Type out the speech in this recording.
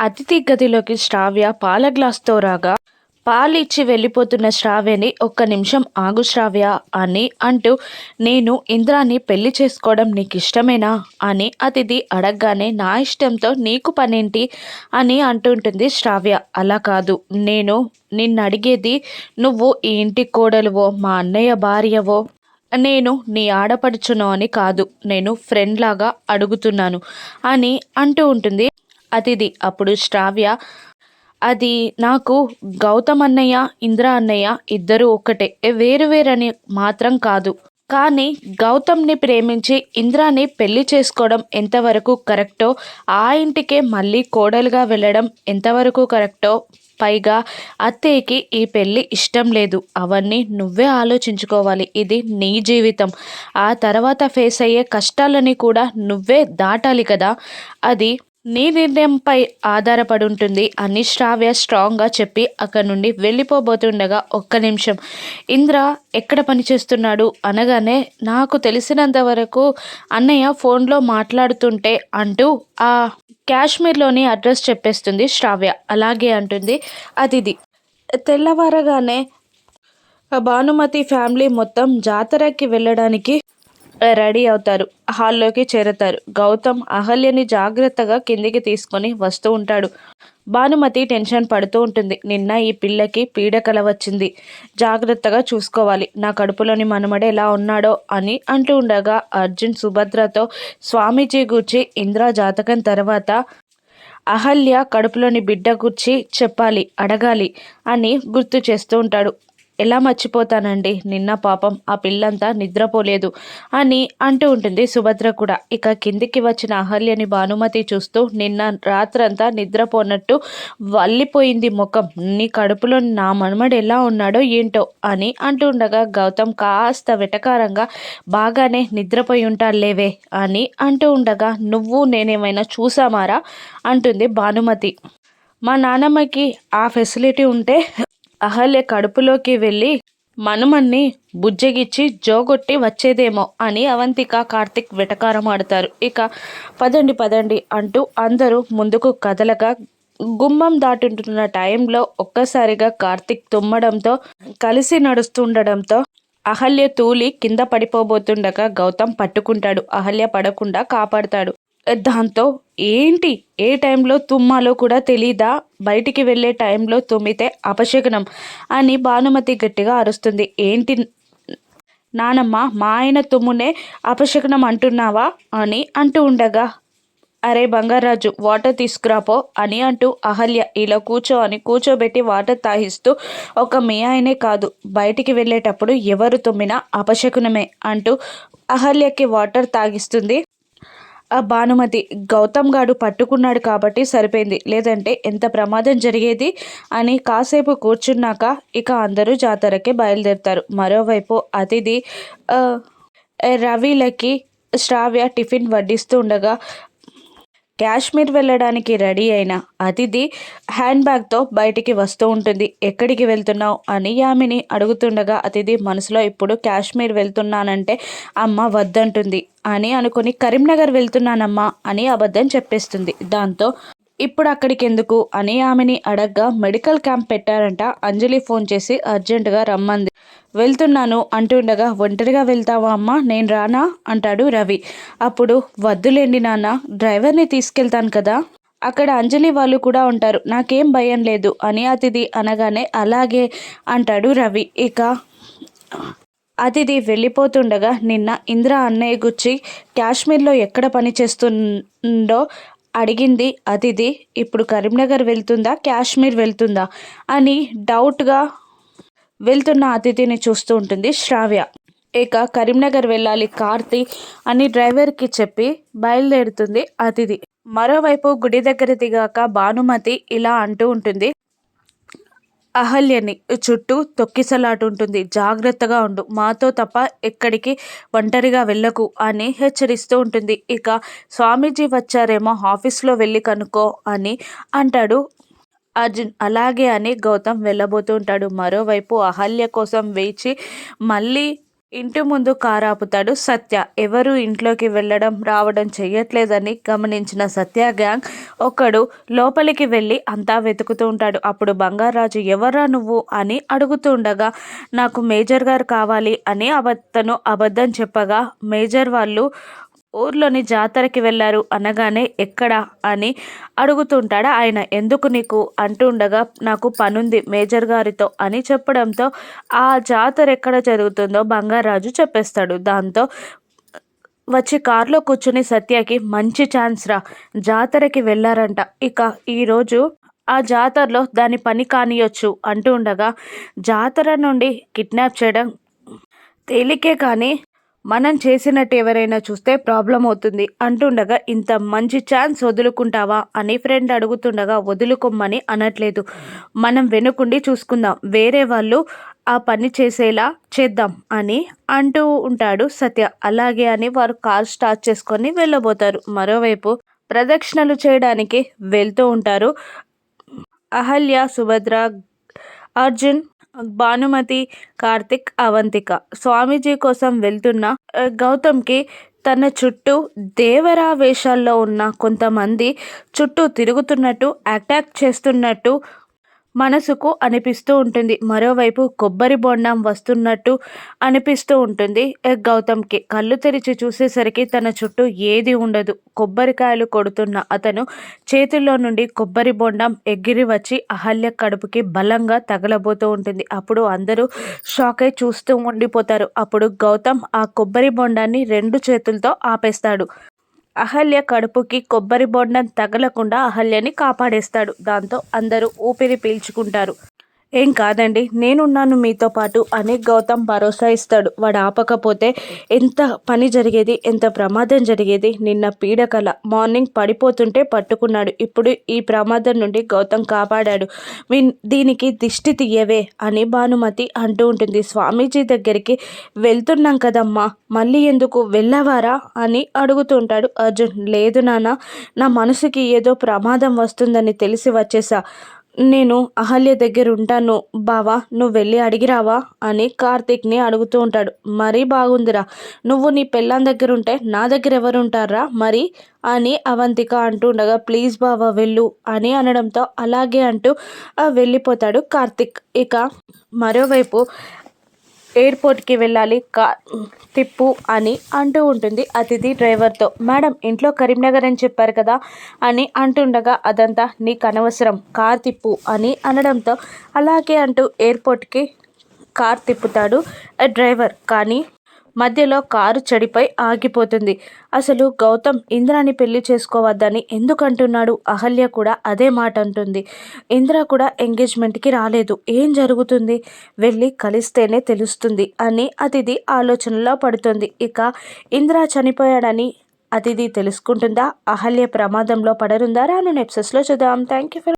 అతిథి గదిలోకి శ్రావ్య పాల గ్లాస్తో రాగా పాలిచ్చి వెళ్ళిపోతున్న శ్రావ్యని ఒక్క నిమిషం ఆగు శ్రావ్య అని అంటూ నేను ఇంద్రాన్ని పెళ్ళి చేసుకోవడం నీకు ఇష్టమేనా అని అతిథి అడగగానే నా ఇష్టంతో నీకు పనేంటి? అని అంటుంటుంది శ్రావ్య. అలా కాదు. నేను నిన్ను అడిగేది నువ్వు ఈ ఇంటి కోడలువో మా అన్నయ్య భార్యవో. నేను నీ ఆడపడుచును అని కాదు. నేను ఫ్రెండ్ లాగా అడుగుతున్నాను అని అంటూ ఉంటుంది అతిథి. అప్పుడు శ్రావ్య అది నాకు గౌతమ్ అన్నయ్య ఇంద్ర అన్నయ్య ఇద్దరు ఒకటే వేరు వేరని మాత్రం కాదు. కానీ గౌతమ్ని ప్రేమించి ఇంద్రాని పెళ్ళి చేసుకోవడం ఎంతవరకు కరెక్టో ఆ ఇంటికే మళ్ళీ కోడలుగా వెళ్ళడం ఎంతవరకు కరెక్టో పైగా అత్తయ్యకి ఈ పెళ్ళి ఇష్టం లేదు. అవన్నీ నువ్వే ఆలోచించుకోవాలి. ఇది నీ జీవితం. ఆ తర్వాత ఫేస్ అయ్యే కష్టాలని కూడా నువ్వే దాటాలి కదా. అది నీ నిర్ణయంపై ఆధారపడి ఉంటుంది అని శ్రావ్య స్ట్రాంగ్గా చెప్పి అక్కడి నుండి వెళ్ళిపోబోతుండగా ఒక్క నిమిషం. ఇంద్ర ఎక్కడ పనిచేస్తున్నాడు అనగానే నాకు తెలిసినంత వరకు అన్నయ్య ఫోన్లో మాట్లాడుతుంటే అంటూ ఆ కాశ్మీర్లోని అడ్రస్ చెప్పేస్తుంది శ్రావ్య. అలాగే అంటుంది అతిథి తెల్లవారగానే భానుమతి ఫ్యామిలీ మొత్తం జాతరకి వెళ్ళడానికి రెడీ అవుతారు. హాల్లోకి చేరతారు. గౌతమ్ అహల్యని జాగ్రత్తగా కిందికి తీసుకొని వస్తూ ఉంటాడు. భానుమతి టెన్షన్ పడుతూ ఉంటుంది. నిన్న ఈ పిల్లకి పీడకల వచ్చింది. జాగ్రత్తగా చూసుకోవాలి. నా కడుపులోని మనమడే ఎలా ఉన్నాడో అని అంటూ ఉండగా అర్జున్ సుభద్రతో స్వామీజీ గూర్చి ఇంద్ర జాతకం తర్వాత అహల్య కడుపులోని బిడ్డ గుర్చి చెప్పాలి అడగాలి అని గుర్తు చేస్తూ ఉంటాడు. ఎలా మర్చిపోతానండి? నిన్న పాపం ఆ పిల్లంతా నిద్రపోలేదు అని అంటూ ఉంటుంది సుభద్ర కూడా. ఇక కిందికి వచ్చిన అహల్యని భానుమతి చూస్తూ నిన్న రాత్రంతా నిద్రపోనట్టు వల్లిపోయింది ముఖం. నీ కడుపులో నా మనమడు ఎలా ఉన్నాడో ఏంటో అని అంటుండగా గౌతమ్ కాస్త వెటకారంగా బాగానే నిద్రపోయి ఉంటాలేవే అని అంటూ ఉండగా నువ్వు నేనేమైనా చూసామారా? అంటుంది భానుమతి. మా నానమ్మకి ఆ ఫెసిలిటీ ఉంటే అహల్య కడుపులోకి వెళ్ళి మనుమన్ని బుజ్జగిచ్చి జోగొట్టి వచ్చేదేమో అని అవంతిక కార్తిక్ వెటకారం ఆడతారు ఇక పదండి పదండి అంటూ అందరూ ముందుకు కదలగా గుమ్మం దాటుంటున్న టైంలో ఒక్కసారిగా కార్తిక్ తుమ్మడంతో కలిసి నడుస్తుండడంతో అహల్య తూలి కింద పడిపోబోతుండగా గౌతమ్ పట్టుకుంటాడు. అహల్య పడకుండా కాపాడతాడు. దాంతో ఏంటి? ఏ టైంలో తుమ్మాలో కూడా తెలీదా? బయటికి వెళ్ళే టైంలో తుమ్మితే అపశకునం అని భానుమతి గట్టిగా అరుస్తుంది. ఏంటి నానమ్మ మా ఆయన తుమ్మునే అపశకునం అంటున్నావా? అని అంటూ ఉండగా అరే బంగారాజు వాటర్ తీసుకురాపో అని అంటూ అహల్య ఇలా కూర్చో అని కూర్చోబెట్టి వాటర్ తాగిస్తూ ఒక మీ ఆయనే కాదు బయటికి వెళ్ళేటప్పుడు ఎవరు తుమ్మినా అపశకునమే అంటూ అహల్యకి వాటర్ తాగిస్తుంది. ఆ భానుమతి గౌతమ్ గాడు పట్టుకున్నాడు కాబట్టి సరిపోయింది. లేదంటే ఎంత ప్రమాదం జరిగేది అని కాసేపు కూర్చున్నాక ఇక అందరూ జాతరకే బయలుదేరుతారు. మరోవైపు అతిథి రవిలకి శ్రావ్య టిఫిన్ వడ్డిస్తూ ఉండగా కాశ్మీర్ వెళ్ళడానికి రెడీ అయిన అతిథి హ్యాండ్ బ్యాగ్తో బయటికి వస్తూ ఉంటుంది. ఎక్కడికి వెళ్తున్నావు? అని యామిని అడుగుతుండగా అతిథి మనసులో ఇప్పుడు కాశ్మీర్ వెళ్తున్నానంటే అమ్మ వద్దంటుంది అని అనుకుని కరీంనగర్ వెళ్తున్నానమ్మా అని అబద్ధం చెప్పేస్తుంది. దాంతో ఇప్పుడు అక్కడికి ఎందుకు అని ఆమెని అడగ్గా మెడికల్ క్యాంప్ పెట్టారంట. అంజలి ఫోన్ చేసి అర్జెంటుగా రమ్మంది. వెళ్తున్నాను అంటుండగా ఒంటరిగా వెళ్తావా అమ్మా? నేను రానా? అంటాడు రవి. అప్పుడు వద్దులేండి నాన్న డ్రైవర్ని తీసుకెళ్తాను కదా. అక్కడ అంజలి వాళ్ళు కూడా ఉంటారు. నాకేం భయం లేదు అని అతిథి అనగానే అలాగే అంటాడు రవి. ఇక అతిథి వెళ్ళిపోతుండగా నిన్న ఇంద్ర అన్నయ్య గుచ్చి కాశ్మీర్లో ఎక్కడ పని చేస్తుండో అడిగింది అతిథి ఇప్పుడు కరీంనగర్ వెళ్తుందా కాశ్మీర్ వెళ్తుందా? అని డౌట్గా వెళ్తున్న అతిథిని చూస్తూ ఉంటుంది శ్రావ్య. ఇక కరీంనగర్ వెళ్ళాలి కార్తి అని డ్రైవర్కి చెప్పి బయలుదేరుతుంది అతిథి. మరోవైపు గుడి దగ్గర దిగాక భానుమతి ఇలా అంటూ ఉంటుంది అహల్యని చుట్టూ తొక్కిసలాటుంటుంది జాగ్రత్తగా ఉండు. మాతో తప్ప ఎక్కడికి ఒంటరిగా వెళ్ళకు అని హెచ్చరిస్తూ ఉంటుంది. ఇక స్వామీజీ వచ్చారేమో ఆఫీస్లో వెళ్ళి కనుక్కో అని అంటాడు అర్జున్. అలాగే అని గౌతమ్ వెళ్ళబోతూ ఉంటాడు. మరోవైపు అహల్య కోసం వేచి మళ్ళీ ఇంటి ముందు కారు ఆపుతాడు సత్య. ఎవరు ఇంట్లోకి వెళ్ళడం రావడం చెయ్యట్లేదని గమనించిన సత్య గ్యాంగ్ ఒకడు లోపలికి వెళ్ళి అంతా వెతుకుతూ ఉంటాడు. అప్పుడు బంగారాజు ఎవరా నువ్వు? అని అడుగుతుండగా నాకు మేజర్ గారు కావాలి అని అబద్ధను అబద్ధం చెప్పగా మేజర్ వాళ్ళు ఊర్లోని జాతరకి వెళ్ళారు అనగానే ఎక్కడ అని అడుగుతుంటాడా ఆయన. ఎందుకు నీకు అంటుండగా నాకు పనుంది మేజర్ గారితో అని చెప్పడంతో ఆ జాతర ఎక్కడ జరుగుతుందో బంగారాజు చెప్పేస్తాడు. దాంతో వచ్చి కారులో కూర్చుని సత్యకి మంచి ఛాన్స్ రా జాతరకి వెళ్ళారంట. ఇక ఈరోజు ఆ జాతరలో దాని పని కానియొచ్చు అంటూ ఉండగా జాతర నుండి కిడ్నాప్ చేయడం తేలికే కానీ మనం చేసినట్టు ఎవరైనా చూస్తే ప్రాబ్లం అవుతుంది అంటుండగా ఇంత మంచి ఛాన్స్ వదులుకుంటావా? అని ఫ్రెండ్ అడుగుతుండగా వదులుకోమని అనట్లేదు. మనం వెనుకుండి చూసుకుందాం. వేరే వాళ్ళు ఆ పని చేసేలా చేద్దాం అని అంటూ ఉంటాడు సత్య. అలాగే అని వారు కార్ స్టార్ట్ చేసుకొని వెళ్ళబోతారు. మరోవైపు ప్రదక్షిణలు చేయడానికి వెళ్తూ ఉంటారు అహల్య సుభద్ర అర్జున్. భానుమతి కార్తిక్ అవంతిక. స్వామీజీ కోసం వెళ్తున్న గౌతమ్కి తన చుట్టూ దేవరా వేషాల్లో ఉన్న కొంతమంది చుట్టూ తిరుగుతున్నట్టు అటాక్ చేస్తున్నట్టు మనసుకు అనిపిస్తూ ఉంటుంది. మరోవైపు కొబ్బరి బొండం వస్తున్నట్టు అనిపిస్తూ ఉంటుంది. గౌతమ్కి కళ్ళు తెరిచి చూసేసరికి తన చుట్టూ ఏది ఉండదు. కొబ్బరికాయలు కొడుతున్న అతను చేతుల్లో నుండి కొబ్బరి బొండం ఎగిరి వచ్చి అహల్య కడుపుకి బలంగా తగలబోతూ ఉంటుంది. అప్పుడు అందరూ షాక్ అయి చూస్తూ ఉండిపోతారు. అప్పుడు గౌతమ్ ఆ కొబ్బరి బొండాన్ని రెండు చేతులతో ఆపేస్తాడు. అహల్య కడుపుకి కొబ్బరి బొండం తగలకుండా అహల్యని కాపాడేస్తాడు. దాంతో అందరూ ఊపిరి పీల్చుకుంటారు. ఏం కాదండి నేనున్నాను మీతో పాటు. అని గౌతమ్ భరోసా ఇస్తాడు. వాడు ఆపకపోతే ఎంత పని జరిగేది ఎంత ప్రమాదం జరిగేది నిన్న పీడకల మార్నింగ్ పడిపోతుంటే పట్టుకున్నాడు. ఇప్పుడు ఈ ప్రమాదం నుండి గౌతమ్ కాపాడాడు. దీనికి దిష్టి తీయవే అని భానుమతి అంటూ ఉంటుంది. స్వామీజీ దగ్గరికి వెళ్తున్నాం కదమ్మా మళ్ళీ ఎందుకు వెళ్ళవారా అని అడుగుతుంటాడు అర్జున్. లేదు నాన్న నా మనసుకి ఏదో ప్రమాదం వస్తుందని తెలిసి వచ్చేసా. నేను అహల్య దగ్గర ఉంటాను. బావా నువ్వు వెళ్ళి అడిగిరావా? అని కార్తీక్ని అడుగుతూ ఉంటాడు. మరీ బాగుందిరా. నువ్వు నీ పెళ్ళాం దగ్గర ఉంటే నా దగ్గర ఎవరు ఉంటారా మరి? అని అవంతిక అంటుండగా ప్లీజ్ బావా వెళ్ళు అని అనడంతో అలాగే అంటూ వెళ్ళిపోతాడు కార్తిక్. ఇక మరోవైపు ఎయిర్పోర్ట్కి వెళ్ళాలి. కా తిప్పు అని అంటూ ఉంటుంది అతిథి డ్రైవర్తో. మేడం ఇంట్లో కరీంనగర్ అని చెప్పారు కదా అని అంటుండగా అదంతా నీకు అనవసరం కార్ తిప్పు అని అనడంతో అలాగే అంటూ ఎయిర్పోర్ట్కి కార్ తిప్పుతాడు డ్రైవర్. కానీ మధ్యలో కారు చెడిపై ఆగిపోతుంది. అసలు గౌతమ్ ఇంద్రాని పెళ్ళి చేసుకోవద్దని ఎందుకంటున్నాడు? అహల్య కూడా అదే మాట అంటుంది. ఇంద్ర కూడా ఎంగేజ్మెంట్కి రాలేదు. ఏం జరుగుతుంది? వెళ్ళి కలిస్తేనే తెలుస్తుంది అని అతిథి ఆలోచనలో పడుతుంది. ఇక ఇంద్ర చనిపోయాడని అతిథి తెలుసుకుంటుందా? అహల్య ప్రమాదంలో పడరుందా? రాను నెప్సెస్లో చూద్దాం. Thank you for